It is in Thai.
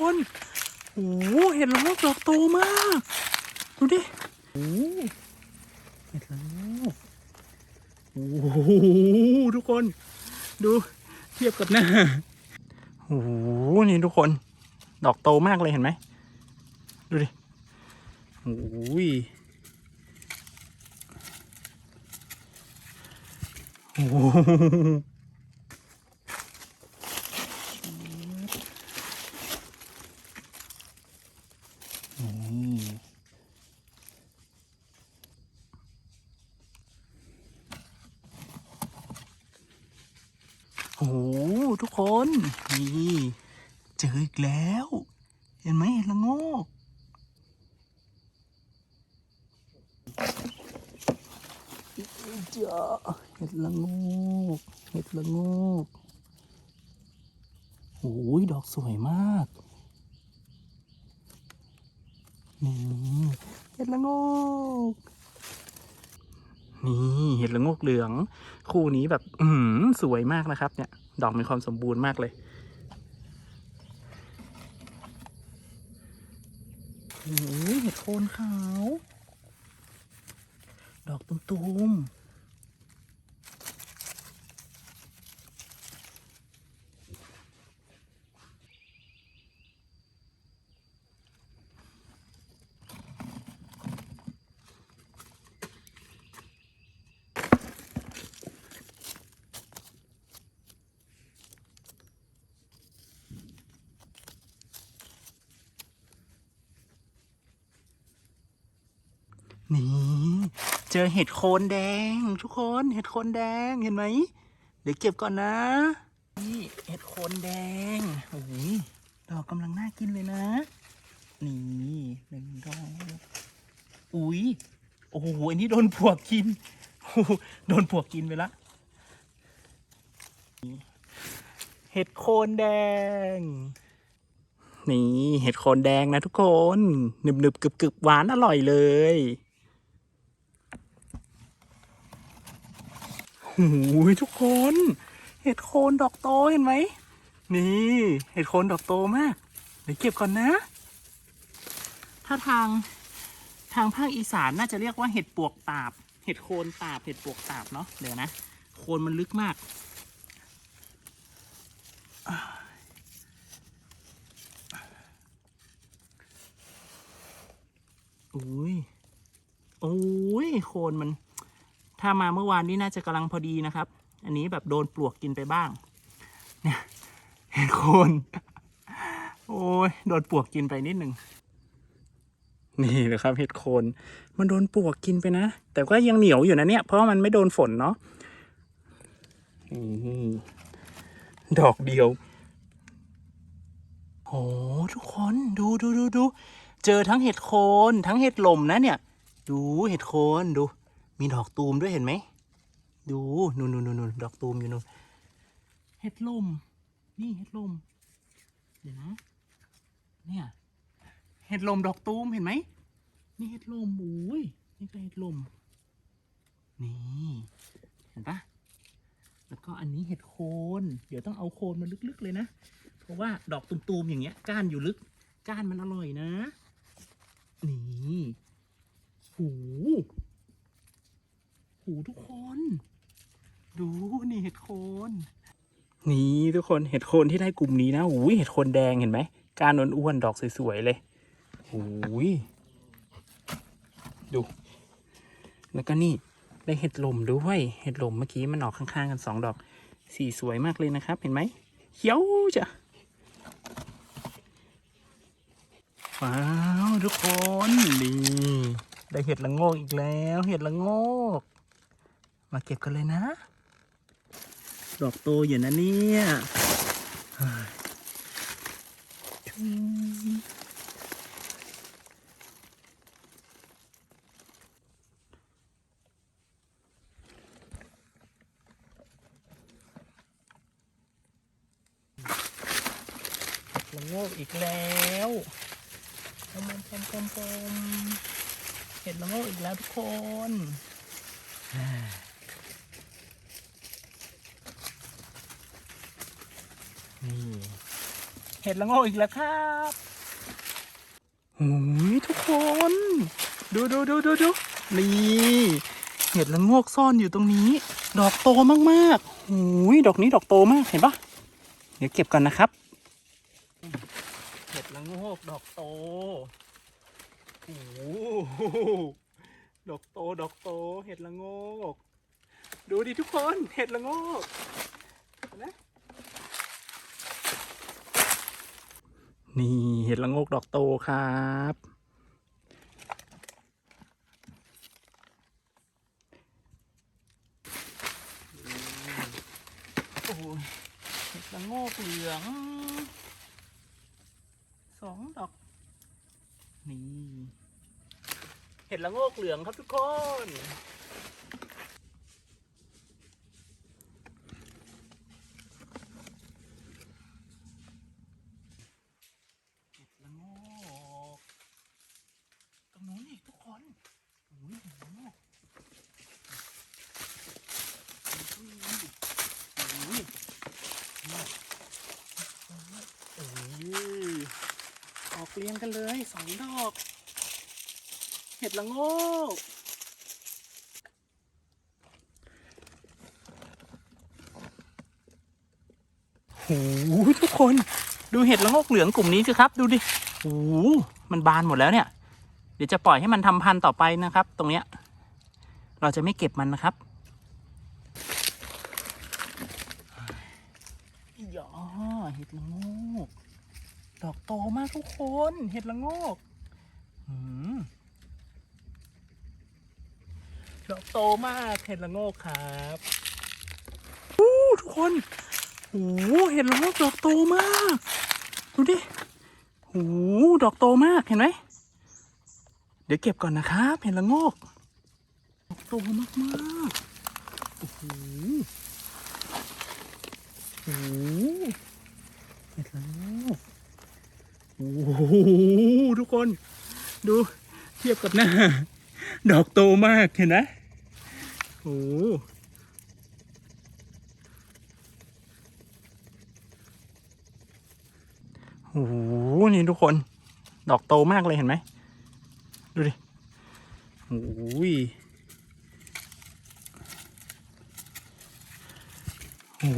คนโอ้โหเห็ดละโงกดอกโตมาก ดูดิโอ้โหเห็ดละโงกโอ้โหทุกคน ดูเทียบกับหน้าโอ้โหนี่ทุกคน ดอกโตมากเลยเห็นไหมดูดิโอ้ยโอ้โหนี่โอ้โหทุก คนนี่เจออีกแล้ว เห็นไหมเห็ดละโงกเจ้าเห็ดละโงกเห็ดละโงกโอ้ยดอกสวยมากนี่เห็ดละโงกนี่เห็ดละโงกเหลือง คู่นี้แบบ อือหือสวยมากนะครับเนี่ย ดอกมีความสมบูรณ์มากเลย โอ้ยเห็ดโคนขาว ดอกตุ่มๆ นี่ เจอเห็ดโคนแดง ทุกคนเห็ดโคนแดงเห็นไหมเดี๋ยวเก็บก่อนนะ นี่เห็ดโคนแดงโอ้ยดอกกำลังน่ากินเลยนะ นี่หนึ่งดอกอุ้ยโอ้โหอันนี้โดนปวกกินโอ้โหโดนปวกกินไปละเห็ดโคนแดง นี่เห็ดโคนแดงนะทุกคนหนึบหนึบกรึบกรึบหวานอร่อยเลย โอ้ยทุกคน เห็ดโคนดอกโตเห็นไหม นี่ เห็ดโคนดอกโตมาก เดี๋ยวเก็บก่อนนะ ถ้าทางทางภาคอีสานน่าจะเรียกว่าเห็ดปวกตาบ เห็ดโคนตาบ เห็ดปวกตาบเนาะ เดี๋ยวนะ โคนมันลึกมาก อุ้ย โอ้ย โคนมัน ถ้ามาเมื่อวานนี้น่าจะกำลังพอดีนะครับ อันนี้แบบโดนปลวกกินไปบ้าง เนี่ยเห็นโคน โอ้ยโดนปลวกกินไปนิดหนึ่งนี่นะครับเห็ดโคน มันโดนปลวกกินไปนะ แต่ก็ยังเหนียวอยู่นะเนี่ย เพราะมันไม่โดนฝนเนาะดอกเดียวโอ้ทุกคนดูดูดูดูเจอทั้งเห็ดโคน ทั้งเห็ดลมนะเนี่ย ดูเห็ดโคนดู มีดอกตูมด้วยเห็นไหม ดูนู่นนู่นนู่นดอกตูมอยู่นู่นเห็ดลม นี่เห็ดลม เดี๋ยวนะ เนี่ย เห็ดลมดอกตูมเห็นไหม นี่เห็ดลมโอ้ยนี่ก็เห็ดลม นี่ เห็นปะแล้วก็อันนี้เห็ดโคน เดี๋ยวต้องเอาโคนมาลึกๆเลยนะ เพราะว่าดอกตูมๆอย่างเงี้ย ก้านอยู่ลึก ก้านมันอร่อยนะ นี่ หู หูทุกคน ดูนี่เห็ดโคน นี่ทุกคนเห็ดโคนที่ได้กลุ่มนี้นะหูยเห็ดโคนแดงเห็นไหมกานอ้วนๆดอกสวยๆเลยหูยดู แล้วก็นี่ได้เห็ดลมด้วย เห็ดลมเมื่อกี้มันออกข้างๆกันสองดอก สีสวยมากเลยนะครับ เห็นไหมเขียวจ้ะว้าวทุกคนนี่ได้เห็ดละโงกอีกแล้ว เห็ดละโงก มาเก็บกันเลยนะ ดอกโตอยู่นะเนี่ยเฮ้ยชุมเห็ดละโงกอีกแล้วปมปมปมปมเห็ดละโงกอีกแล้วทุกคนอ่า นี่เห็ดละโงกอีกแล้วครับโอ้ยทุกคน ดูดูดูดูดูนี่เห็ดละโงกซ่อนอยู่ตรงนี้ ดอกโตมากๆโอ้ยดอกนี้ดอกโตมากเห็นปะเดี๋ยวเก็บก่อนนะครับ เห็ดละโงกดอกโตโอ้โหดอกโตดอกโต เห็ดละโงก ดูดิทุกคน เห็ดละโงกเห็นไหม นี่เห็ดละโงกดอกโตครับ โอ้โหเห็ดละโงกเหลืองสองดอก นี่ เห็ดละโงกเหลืองครับทุกคน เห็ดละโงก ตรงนู้นอีกทุกคนโอ้ยเห็ดละโงกอุ้ยโอ้ยโอ้ยออก เรียงกันเลยสองดอก เห็ดละโงกโอ้โหทุกคนดูเห็ดละโงกเหลืองกลุ่มนี้สิครับ ดูดิโอ้โหมันบานหมดแล้วเนี่ย เดี๋ยวจะปล่อยให้มันทำพันธุ์ต่อไปนะครับ ตรงเนี้ย เราจะไม่เก็บมันนะครับอย่าเห็ดละโงก ดอกโตมากทุกคน เห็ดละงกอืมดอกโตมากเห็ดละโงกครับโอ้ทุกคนโอ้เห็ดละโงกดอกโตมาก ดูดิโอ้ดอกโตมากเห็นไหมเดี๋ยวเก็บก่อนนะครับเห็ดละโงกดอกโตมากมากโอ้โหโอ้เห็ดละโงก โอ้โหทุกคน ดูเทียบกับหน้า ดอกโตมากเห็นไหมโอ้โหโอ้โหนี่ทุกคน ดอกโตมากเลยเห็นไหม ดูดิโอ้ยโอ้